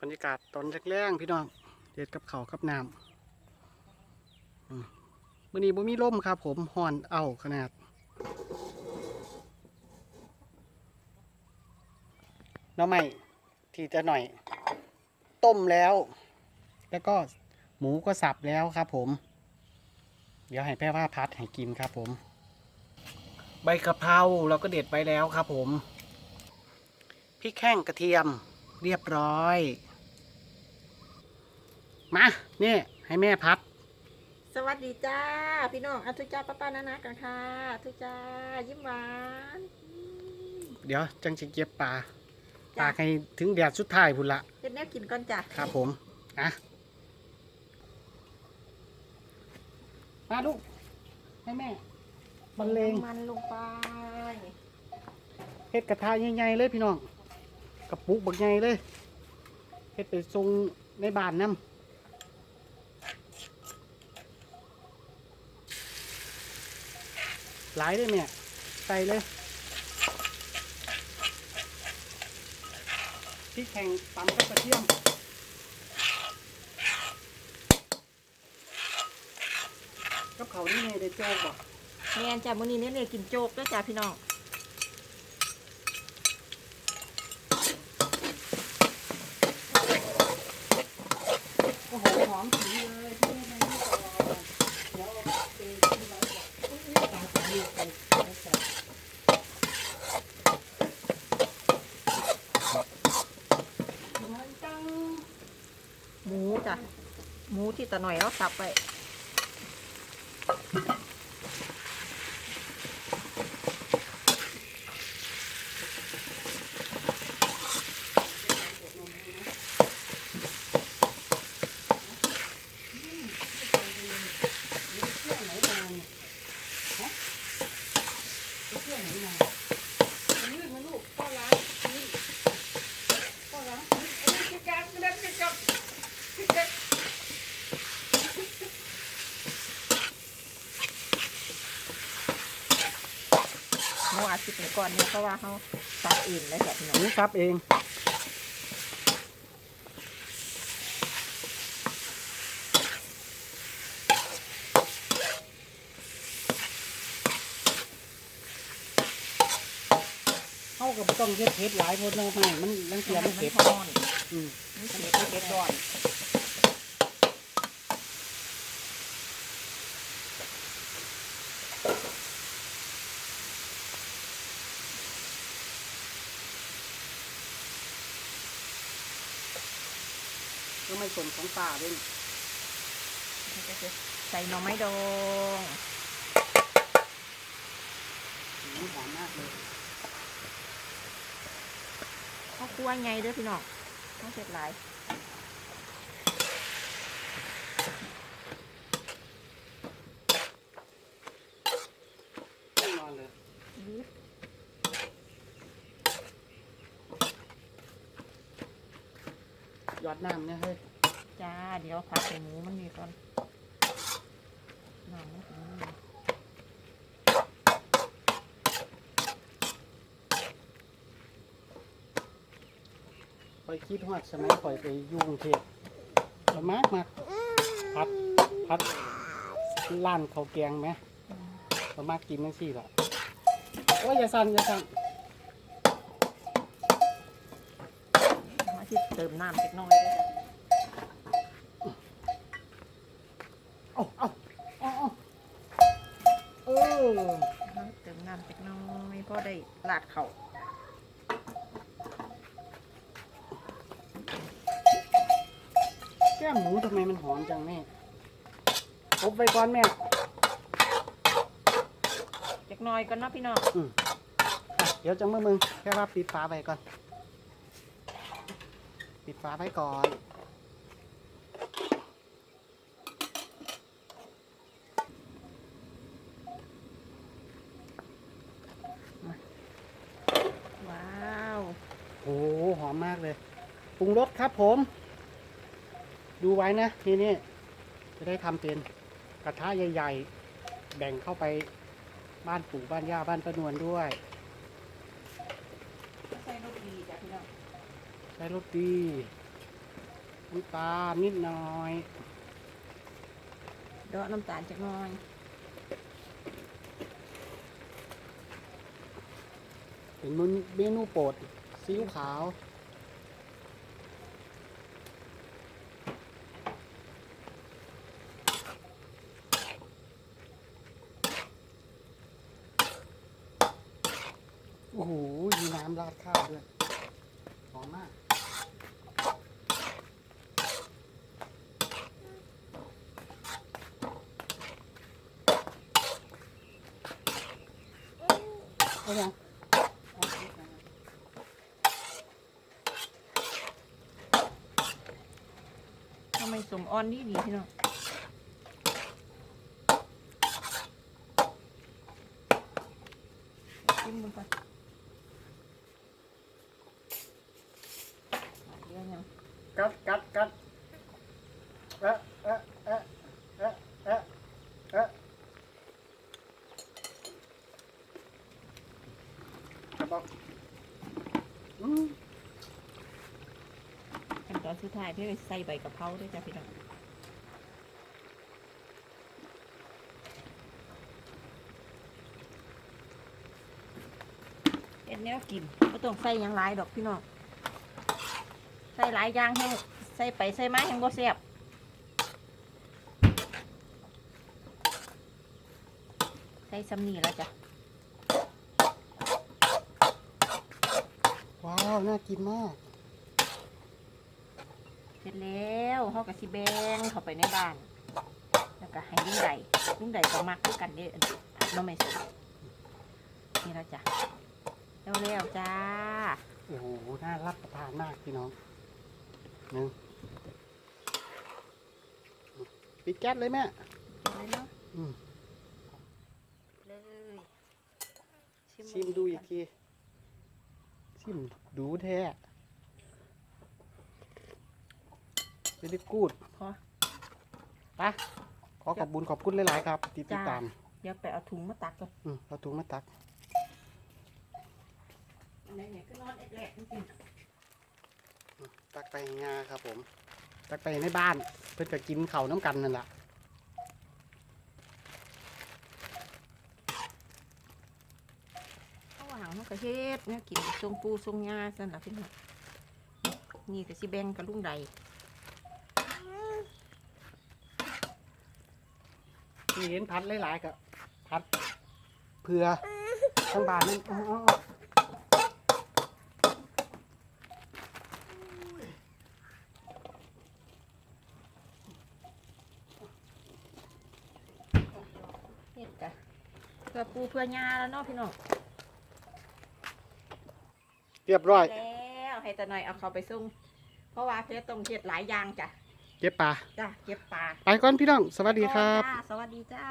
บรรยากาศตอนแรกๆพี่น้องเด็ดกับเขากับน้ำมื่อนี้บ่มีลมครับ ผมห่อนเอาขนาดน้องใหม่ที่จะหน่อย ต้มแล้ว แล้วก็หมูก็สับแล้วครับ ผม เดี๋ยวให้แพ่ว่าพัดให้กินครับ ผม ใบกะเพราเราก็เด็ดไปแล้วครับ ผมพริกแห้งกระเทียม เรียบร้อย มานี่ให้แม่พัด สวัสดีจ้า พี่น้องอะทุกจ้าป้าป้านานากันค่ะทุกจ้ายิ้มหวานเดี๋ยวจังสิเก็บปลาปจ้าลาให้ถึงแดดสุดท้ายพุ่นละเฮ็ดแนวกินก่อนจ้ะครับผมอะมาลูกให้แม่บรรเลงมันลงไปเฮ็ดกระทะใหญ่ๆเลยพี่น้อง กระปุกบักใหญ่เลยเฮ็ดไปทรงในบ้านน้ำหลายเลยเนี่ยใส่เลยพริกแห้งตำกับกระเทียมกับเขาวนี่ไงได้โจ๊กบ่แม่นจ้ะมื้อนี้เนี่ยเนี่ยกินโจ๊กด้วยจ้ะพี่น้อง โอ้โหหอมสีเลยที่นี่ไม่ตอเดี๋ยวเอาไปที่ร้ก่อนตามสายลูกไปแล้วใส่หอมจังหมูจ้ะหมูที่ตะหน่อยเราสับไป เครื่องไหนมาเนี่ยฮะเครื่องไหนมายืดมาลูกพ่อล้างยืดพ่อล้างยืดเอ้ยจัดการกระเด็นกระจับกระจับ หมูอาจสิเป็นก่อนเนี่ยเพราะว่าเขาสับเองเลยจ้ะพี่น้องหมูสับเอง เข้ากับต้องเฮ็ดเผ็ดหลายคนเนาะไม่มันลังเทียมันมัเผ็นดร้อนอืม มันเผ็ดมันเผ็ดร้อน ก็ไม่สมของป่าด้วยมันก็จะใส่หน่อไม้ดองนี่หอมมากเลยข้าวคั่วไงเด้อพี่น้องข้าวเสร็จหลาย แน่นอนเลย หยอดน้ำเนี่ยเฮ้ยจ้า เดี๋ยวผัดใส่หมูมันมีก่อนน้ำมันถึงนี่คอยคิดฮอดสมัยคอยไปอยุ่กรุงเทพมามากมากพัดพัดร้านข้าวแกงไหมมามากกินนั่นสิล่ะโอ้ยอย่าสั่นอย่าสั่น ติมน้ำเล็กน้อยด้วยจ้ะเอาเอาเอาเอเอเติมน้ำเล็กน้อยเพราะได้ลาดเข่าแก้มหมูทำไมมันหอมจังแม่อบไปก่อนแม่เล็กน้อยก่อนเนาะพี่น้องอืมอะเดี๋ยวจังเมื่อมึงแค่ว่าปิดฝาไปก่อน ปิดฝาไว้ก่อนว้าวโอ้หหอมมากเลยปรุงรสครับผม ดูไว้นะทีนี้จะได้ทำเป็นกระทะใหญ่ ๆ แบ่งเข้าไปบ้านปู่บ้านย่าบ้านประนวลด้วย ใส่ลูกดีจ้ะพี่น้องส่รสดีน้ำตาลนิดหน่อยเดาะน้ำตาลจักหน่อยเป็นเมนูโปรดซีอิ๊วขาวโอ้โหมีน้ำราดข้าวด้วยหอมมาก เอายังเอาอีกนะทำไมสมอ่อนดีดีพี่น้องชิมมันก่อนอะเดี๋ยวยังกัดกัดกัดเอ๊ะเอ๊ะเอ๊ะเอ๊ะเอ๊ะเอ๊ะครับบอกอืม ขั้นตอนสุ ดท้ายพี่ไปใส่ใบกะเพราด้วยจ้ะพี่น้องเอ็ดแนวกินไม่ต้องใส่ยังหลายดอกพี่น้องใส่หลายอย่างให้ใส่ไปใส่มาแห้งบ่แซ่บใส่สำนี่แล้วจ้ะว้าว น่ากินมาก ร็จแล้วเขาก็สิแบงเข้าไปในบ้าน แล้วก็ให้ลุงไดลุงไดก็มักด้วยกันเด้ออันนี้ผัดหน้ำไม่สดนี่แล้วจ้ะแล้วแล้วจ้าโอ้โหน่ารับประทานมากพี่น้องหนึ่งปิดแก๊สเลยแม่เลยเนาะอืมเลยชิมดูอีกทีชิมดูแท้ ไม่ได้กูดพอปะขอขอบบุญขอบคุณหลาย ๆ ครับที่ติดจ้า ตามเดี๋ยวไปเอาถุงมาตักก่อนอืมเราถุงมาตักอันไหนเนี่ยก็นอนแอกๆจริงตักไปงาครับผม ตักไปในบ้าน เพื่อจะกินเข่าวน้ำกันนั่นแหละๆข้าวหางเขาก็เฮ็ดเนี่ยกินทรงปูทรงยาสั่นล่ะพี่น้องนี่ก็สิแบ่งกับลุงได ที่เห็นพัดหลายๆกับพัดเพื่อทั้งบ้านนั่นอ๋ออ๋ออ๋อเฮ็ดกะเพื่อปูเพื่อยาแล้วเนาะพี่น้องเรียบร้อยแล้วให้ตาหน่อยเอาเขาไปส่งเพราะว่าเพชรต้องเฮ็ดหลายอย่างจ้ะ เก็บปลาจ้ะเก็บปลาไปก่อนพี่น้องสวัสดีครับ จ้าสวัสดีจ้า